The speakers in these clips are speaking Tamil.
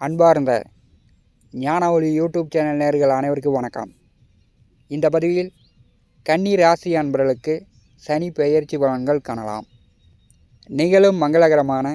அன்பார்ந்த ஞான ஒளி யூடியூப் சேனல் நேர்கள் அனைவருக்கும் வணக்கம். இந்த பதிவில் கன்னி ராசி அன்பர்களுக்கு சனி பெயர்ச்சி பலன்கள் காணலாம். நிகழும் மங்களகரமான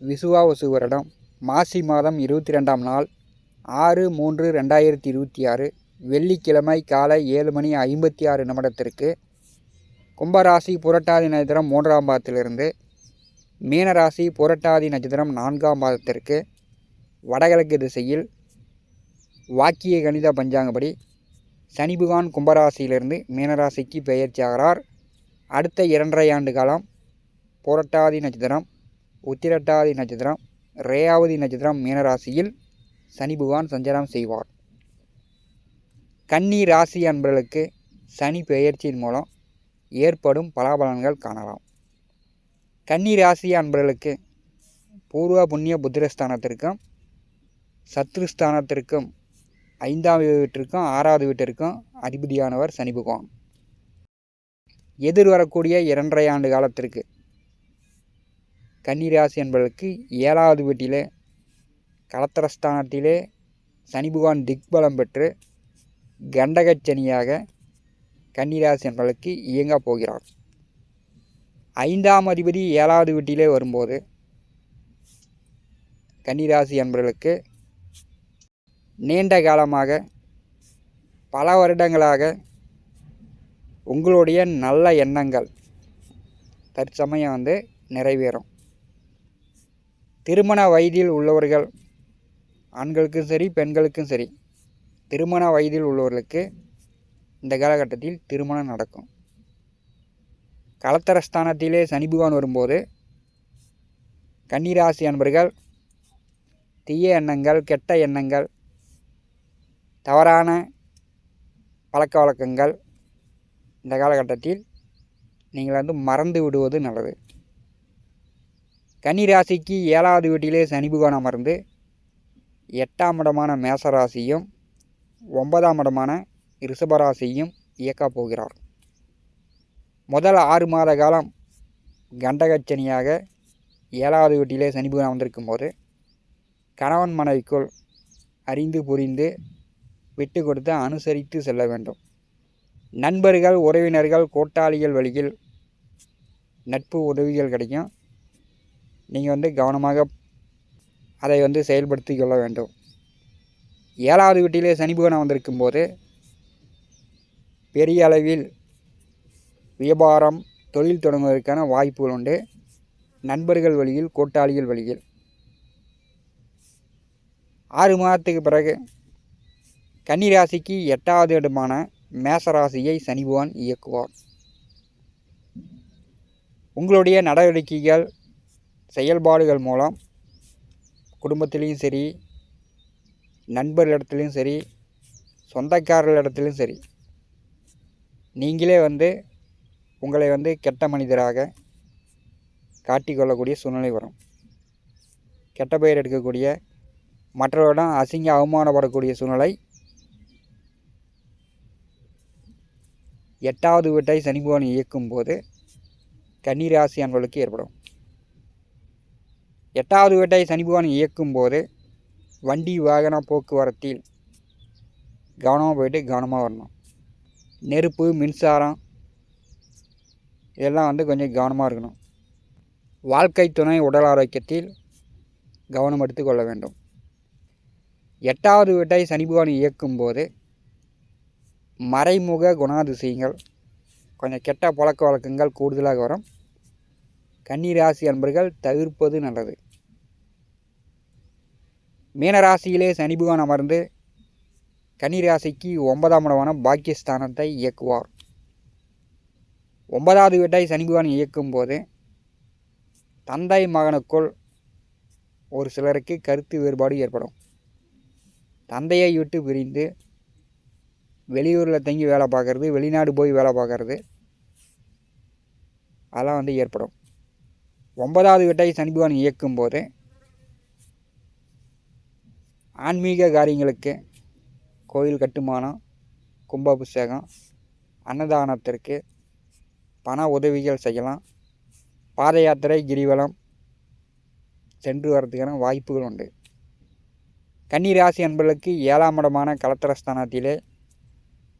விசுவாவசு வருடம் மாசி மாதம் இருபத்தி ரெண்டாம் நாள் ஆறு மூன்று ரெண்டாயிரத்தி இருபத்தி ஆறு வெள்ளிக்கிழமை காலை ஏழு மணி ஐம்பத்தி ஆறு நிமிடத்திற்கு கும்பராசி புரட்டாதி நட்சத்திரம் மூன்றாம் பாதத்திலிருந்து மீனராசி புரட்டாதி நட்சத்திரம் நான்காம் பாதத்திற்கு வடகிழக்கு திசையில் வாக்கிய கணித பஞ்சாங்கப்படி சனி கும்பராசியிலிருந்து மீனராசிக்கு பெயர்ச்சியாகிறார். அடுத்த இரண்டரை ஆண்டு காலம் புரட்டாதி நட்சத்திரம் உத்திரட்டாதி நட்சத்திரம் ரேயாவதி நட்சத்திரம் மீனராசியில் சனி பகவான் சஞ்சாரம் செய்வார். கன்னி ராசி அன்பர்களுக்கு சனி பெயர்ச்சியின் மூலம் ஏற்படும் பலாபலன்கள் காணலாம். கன்னி ராசி அன்பர்களுக்கு பூர்வ புண்ணிய புத்திரஸ்தானத்திற்கும் சத்ருஸ்தானத்திற்கும் ஐந்தாம் வீட்டிற்கும் ஆறாவது வீட்டிற்கும் அதிபதியானவர் சனி பகவான். எதிர்வரக்கூடிய இரண்டரை ஆண்டு காலத்திற்கு கன்னிராசி என்பதற்கு ஏழாவது வீட்டிலே கலத்திரஸ்தானத்திலே சனி பகவான் திக்பலம் பெற்று கண்டகச்சனியாக கன்னிராசி என்பதற்கு இயங்கப் போகிறார். ஐந்தாம் அதிபதி ஏழாவது வீட்டிலே வரும்போது கன்னிராசி என்பவர்களுக்கு நீண்ட காலமாக பல வருடங்களாக உங்களுடைய நல்ல எண்ணங்கள் தற்சமயம் வந்து நிறைவேறும். திருமண வயதில் உள்ளவர்கள் ஆண்களுக்கும் சரி பெண்களுக்கும் சரி திருமண வயதில் உள்ளவர்களுக்கு இந்த காலகட்டத்தில் திருமணம் நடக்கும். கலத்தரஸ்தானத்திலே சனி பகவான் வரும்போது கன்னிராசி அன்பர்கள் தீய எண்ணங்கள் கெட்ட எண்ணங்கள் தவறான பழக்க வழக்கங்கள் இந்த காலகட்டத்தில் நீங்கள் வந்து மறந்து விடுவது நல்லது. கன்னி ராசிக்கு ஏழாவது வீட்டிலே சனி பகவான் அமர்ந்து எட்டாம் இடமான மேசராசியும் ஒன்பதாம் இடமான ரிஷபராசியும் இயக்கப் போகிறார். முதல் ஆறு மாத காலம் கண்டகச்சனியாக ஏழாவது வீட்டிலே சனி பகவான் வந்திருக்கும் போது கணவன் மனைவிக்குள் அறிந்து புரிந்து விட்டு கொடுத்து அனுசரித்து செல்ல வேண்டும். நண்பர்கள் உறவினர்கள் கூட்டாளிகள் வழியில் நட்பு உதவிகள் கிடைக்கும். நீங்கள் வந்து கவனமாக அதை வந்து செயல்படுத்தி கொள்ள வேண்டும். ஏழாவது வீட்டிலே சனி பகவான் வந்திருக்கும் போது பெரிய அளவில் வியாபாரம் தொழில் தொடங்குவதற்கான வாய்ப்புகள் உண்டு. நண்பர்கள் வழியில் கூட்டாளிகள் வழியில். ஆறு மாதத்துக்கு பிறகு கன்னிராசிக்கு எட்டாவது இடமான மேசராசியை சனிபகவான் இயக்குவார். உங்களுடைய நடவடிக்கைகள் செயல்பாடுகள் மூலம் குடும்பத்திலையும் சரி நண்பர்களிடத்துலையும் சரி சொந்தக்காரர்களிடத்துலையும் சரி நீங்களே வந்து உங்களை வந்து கெட்ட மனிதராக காட்டிக்கொள்ளக்கூடிய சூழ்நிலை வரும். கெட்ட பெயர் எடுக்கக்கூடிய மற்றவரிடம் அசிங்க அவமானப்படக்கூடிய சூழ்நிலை எட்டாவது வீட்டை சனி பகவான் இயக்கும் போது கன்னிராசி அன்பர்களுக்கு ஏற்படும். எட்டாவது வீட்டை சனி பகவான் இயக்கும் போது வண்டி வாகன போக்குவரத்தில் கவனமாக போயிட்டு கவனமாக வரணும். நெருப்பு மின்சாரம் இதெல்லாம் வந்து கொஞ்சம் கவனமாக இருக்கணும். வாழ்க்கை துணை உடல் ஆரோக்கியத்தில் கவனம் எடுத்துக்கொள்ள வேண்டும். எட்டாவது வீட்டை சனி பகவான் இயக்கும்போது மறைமுக குணாதிசயங்கள். கொஞ்சம் கெட்ட பழக்க வழக்கங்கள் கூடுதலாக வரும். கன்னிராசி அன்பர்கள் தவிர்ப்பது நல்லது. மீனராசியிலே சனி பகவான் அமர்ந்து கன்னிராசிக்கு ஒன்பதாம் இடமான பாக்கியஸ்தானத்தை இயக்குவார். ஒன்பதாவது வீட்டை சனி பகவான் இயக்கும்போது தந்தை மகனுக்குள் ஒரு சிலருக்கு கருத்து வேறுபாடு ஏற்படும். தந்தையை விட்டு பிரிந்து வெளியூரில் தங்கி வேலை பார்க்குறது வெளிநாடு போய் வேலை பார்க்குறது அதெல்லாம் வந்து ஏற்படும். ஒன்பதாவது வீட்டை சனிபகவான் இயக்கும்போது ஆன்மீக காரியங்களுக்கு கோயில் கட்டுமானம் கும்பாபிஷேகம் அன்னதானத்திற்கு பண உதவிகள் செய்யலாம். பாத யாத்திரை கிரிவலம் சென்று வரதுக்கான வாய்ப்புகள் உண்டு. கன்னிராசி அன்பர்களுக்கு ஏழாம் இடமான கலத்திரஸ்தானத்திலே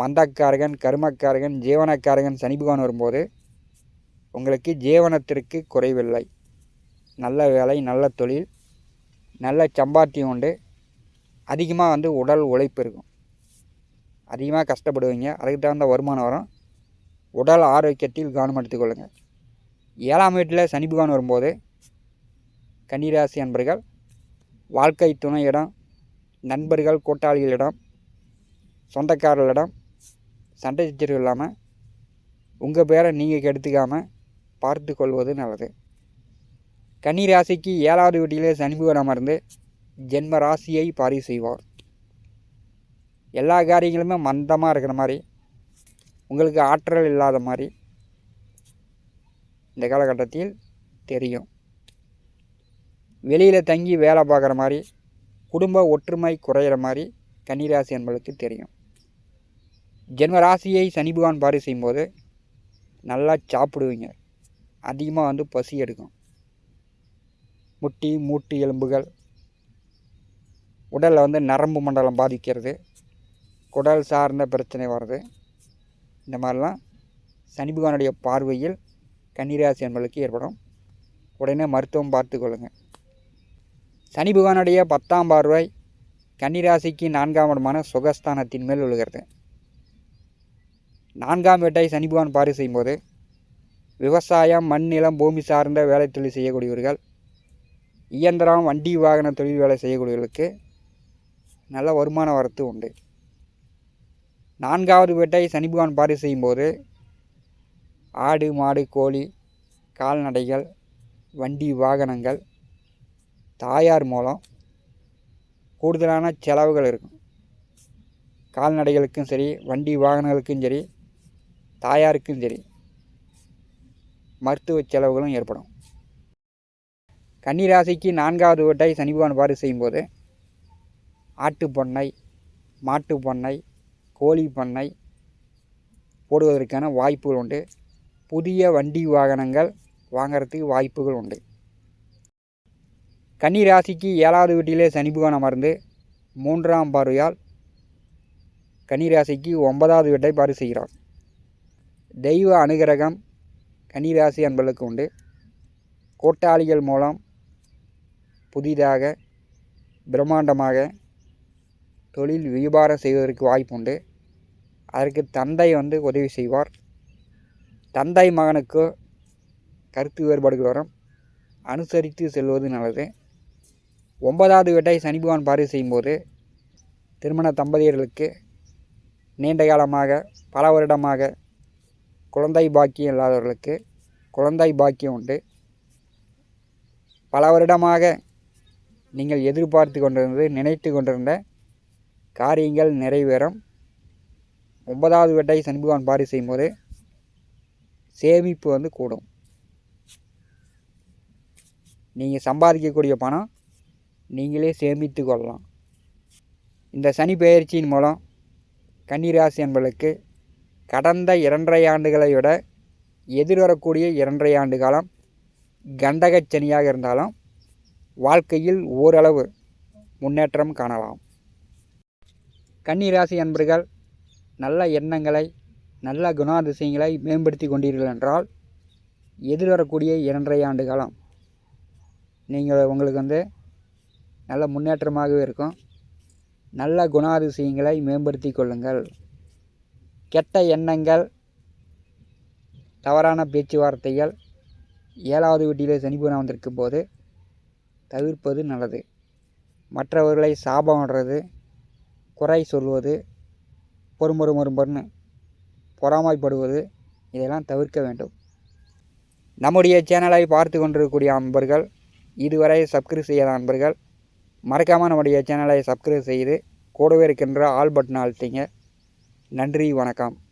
மந்தக்காரகன் கருமக்காரகன் ஜீவனக்காரகன் சனி பகவான் வரும்போது உங்களுக்கு ஜீவனத்திற்கு குறைவில்லை. நல்ல வேலை நல்ல தொழில் நல்ல சம்பாத்தியம் உண்டு. அதிகமாக வந்து உடல் உழைப்பு இருக்கும். அதிகமாக கஷ்டப்படுவீங்க. அதுக்கு தகுந்த வருமானம் வரும். உடல் ஆரோக்கியத்தில் கவனம் எடுத்துக்கொள்ளுங்கள் ஏழாம் வீட்டில் சனி பகவான் வரும்போது கன்னிராசி அன்பர்கள் வாழ்க்கை துணையிடம் நண்பர்கள் கூட்டாளிகளிடம் சொந்தக்காரர்களிடம் சண்டை சச்சரவு இல்லாமல் உங்கள் பேரை நீங்கள் கெடுத்துக்காமல் பார்த்து கொள்வது நல்லது. கன்னி ராசிக்கு ஏழாவது வீட்டிலே சனி அமர்ந்து ஜென்ம ராசியை பாரி செய்வார். எல்லா காரியங்களுமே மந்தமாக இருக்கிற மாதிரி உங்களுக்கு ஆற்றல் இல்லாத மாதிரி இந்த காலகட்டத்தில் தெரியும். வெளியில் தங்கி வேலை பார்க்குற மாதிரி குடும்ப ஒற்றுமை குறையிற மாதிரி கன்னிராசி என்பதுக்கு தெரியும். ஜென்ம ராசியை சனி பகவான் பாரி செய்யும்போது நல்லா சாப்பிடுவீங்க. அதிகமாக வந்து பசி எடுக்கும். முட்டி மூட்டு எலும்புகள் உடலில் வந்து நரம்பு மண்டலம் பாதிக்கிறது. குடல் சார்ந்த பிரச்சனை வருது. இந்த மாதிரிலாம் சனி பகவானுடைய பார்வையில் கன்னிராசி என்பதற்கு ஏற்படும். உடனே மருத்துவம் பார்த்து கொள்ளுங்கள் சனி பகவானுடைய பத்தாம் பார்வை கன்னிராசிக்கு நான்காம் இடமான சுகஸ்தானத்தின் மேல் விழுகிறது. நான்காம் வேட்டை சனி பகவான் பார்வை செய்யும்போது விவசாயம் மண் நிலம் பூமி சார்ந்த வேலை தொழில் செய்யக்கூடியவர்கள் இயந்திரம் வண்டி வாகன தொழில் வேலை செய்யக்கூடியவர்களுக்கு நல்ல வருமான வரத்து உண்டு. நான்காவது வேட்டை சனி பகவான் பார்வை செய்யும்போது ஆடு மாடு கோழி கால்நடைகள் வண்டி வாகனங்கள் தாயார் மூலம் கூடுதலான செலவுகள் இருக்கும். கால்நடைகளுக்கும் சரி வண்டி வாகனங்களுக்கும் சரி தாயாருக்கும் சரி மருத்துவ செலவுகளும் ஏற்படும். கன்னிராசிக்கு நான்காவது வீட்டை சனி பகவான் பாரு செய்யும்போது ஆட்டு பண்ணை மாட்டு பண்ணை கோழி பண்ணை போடுவதற்கான வாய்ப்புகள் உண்டு. புதிய வண்டி வாகனங்கள் வாங்கிறதுக்கு வாய்ப்புகள் உண்டு. கன்னி ராசிக்கு ஏழாவது வீட்டிலே சனி பகவான் அமர்ந்து மூன்றாம் பார்வையால் கன்னி ராசிக்கு ஒன்பதாவது வீட்டை பாரு செய்கிறார். தெய்வ அனுகிரகம் கன்னிராசி அன்பர்களுக்கு உண்டு. கூட்டாளிகள் மூலம் புதிதாக பிரம்மாண்டமாக தொழில் வியாபாரம் செய்வதற்கு வாய்ப்பு உண்டு. அதற்கு தந்தை வந்து உதவி செய்வார். தந்தை மகனுக்கு கருத்து வேறுபாடுகள் வரும். அனுசரித்து செல்வது நல்லது. ஒன்பதாவது வீட்டை சனி பகவான் பார்வை செய்யும்போது திருமண தம்பதியர்களுக்கு நீண்ட காலமாக பல வருடமாக குழந்தை பாக்கியம் இல்லாதவர்களுக்கு குழந்தை பாக்கியம் உண்டு. பல வருடமாக நீங்கள் எதிர்பார்த்து கொண்டிருந்தது நினைத்து கொண்டிருந்த காரியங்கள் நிறைவேறும். ஒன்பதாவது வீட்டை சனி பாரி செய்யும்போது சேமிப்பு வந்து கூடும். நீங்கள் சம்பாதிக்கக்கூடிய பணம் நீங்களே சேமித்து கொள்ளலாம். இந்த சனி பயிற்சியின் மூலம் கன்னிராசி என்பதற்கு கடந்த இரண்டரை ஆண்டுகளை விட எதிர்வரக்கூடிய இரண்டரை ஆண்டு காலம் கண்டகச் சனியாக இருந்தாலும் வாழ்க்கையில் ஓரளவு முன்னேற்றம் காணலாம். கன்னிராசி அன்பர்கள் நல்ல எண்ணங்களை நல்ல குணாதிசயங்களை மேம்படுத்தி கொண்டீர்கள் என்றால் எதிர்வரக்கூடிய இரண்டரை ஆண்டு காலம் நீங்கள் உங்களுக்கு வந்து நல்ல முன்னேற்றமாகவே இருக்கும். நல்ல குணாதிசயங்களை மேம்படுத்தி கொள்ளுங்கள். கெட்ட எண்ணங்கள் தவறான பேச்சுவார்த்தைகள் ஏழாவது வீட்டிலே சனிபுரம் வந்திருக்கும் போது தவிர்ப்பது நல்லது. மற்றவர்களை சாபம் விடுறது குறை சொல்வது பொறுமொரு மொறுமொருன்னு பொறாமைப்படுவது இதெல்லாம் தவிர்க்க வேண்டும். நம்முடைய சேனலை பார்த்து கொண்டிருக்கக்கூடிய அன்பர்கள் இதுவரை சப்ஸ்கிரைப் செய்யாத அன்பர்கள் மறக்காமல் நம்முடைய சேனலை சப்ஸ்கிரைப் செய்து கூடவே இருக்கின்ற ஆல் பட்டன் அழுத்திங்க. நன்றி வணக்கம்.